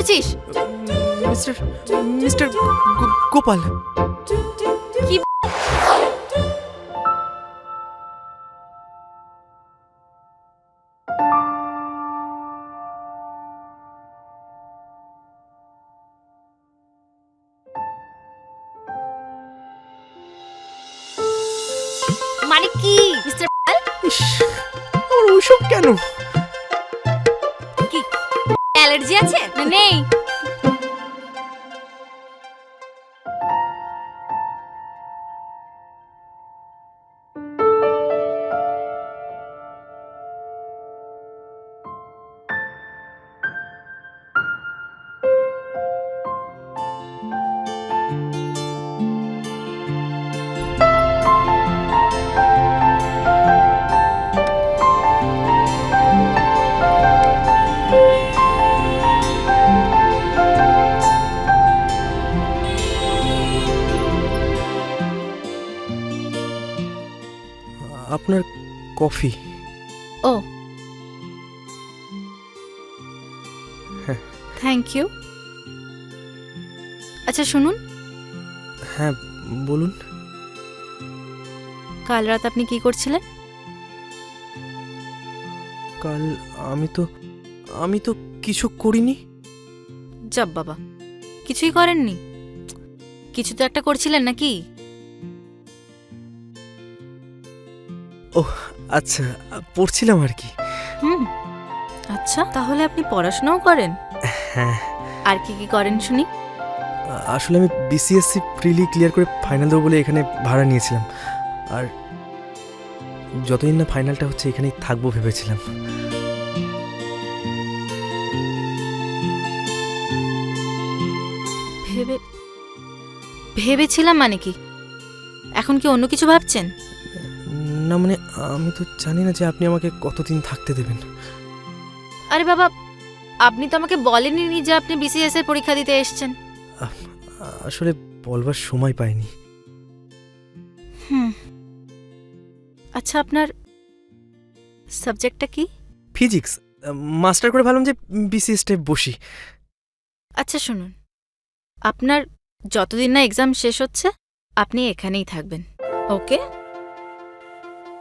এসেছিস mister mister Gopal. কি মানে কি মিস্টার আমার ওইসব কেন? কি অ্যালার্জি আছে? নেই। আপনার কফি। ও। থ্যাংক ইউ আচ্ছা শুনুন। হ্যাঁ বলুন। কাল রাত আপনি কি করছিলেন? কাল আমি তো আমি তো কিছু করিনি। যাব বাবা কিছুই করেননি। কিছু তো একটা করছিলেন নাকি? আচ্ছা পড়ছিলাম আর কি। হুম আচ্ছা তাহলে আপনি পড়াশোনাও করেন? হ্যাঁ। আর কি কি করেন শুনি? আসলে আমি বিসিএসসি প্রিলি ক্লিয়ার করে ফাইনাল দেবো বলে এখানে ভাড়া নিয়েছিলাম। আর যতদিন না ফাইনালটা হচ্ছে এখানেই থাকব ভেবেছিলাম। ভেবে ভেবেছিলাম মানে কি? এখন কি অন্য কিছু ভাবছেন? না মানে আমি তো জানি না যে আপনি আমাকে কতদিন থাকতে দেবেন। আরে বাবা আপনি তো আমাকে বলেননি যে আপনি বিসিএস এর পরীক্ষা দিতে এসেছেন। আসলে বলবার সময় পাইনি। হুম। আচ্ছা আপনার সাবজেক্টটা কি? ফিজিক্স। মাস্টার করে ভাবলাম যে বিসিএসটায় বসি। আচ্ছা শুনুন। আপনার যতদিন না এক্সাম শেষ হচ্ছে আপনি এখানেই থাকবেন ওকে?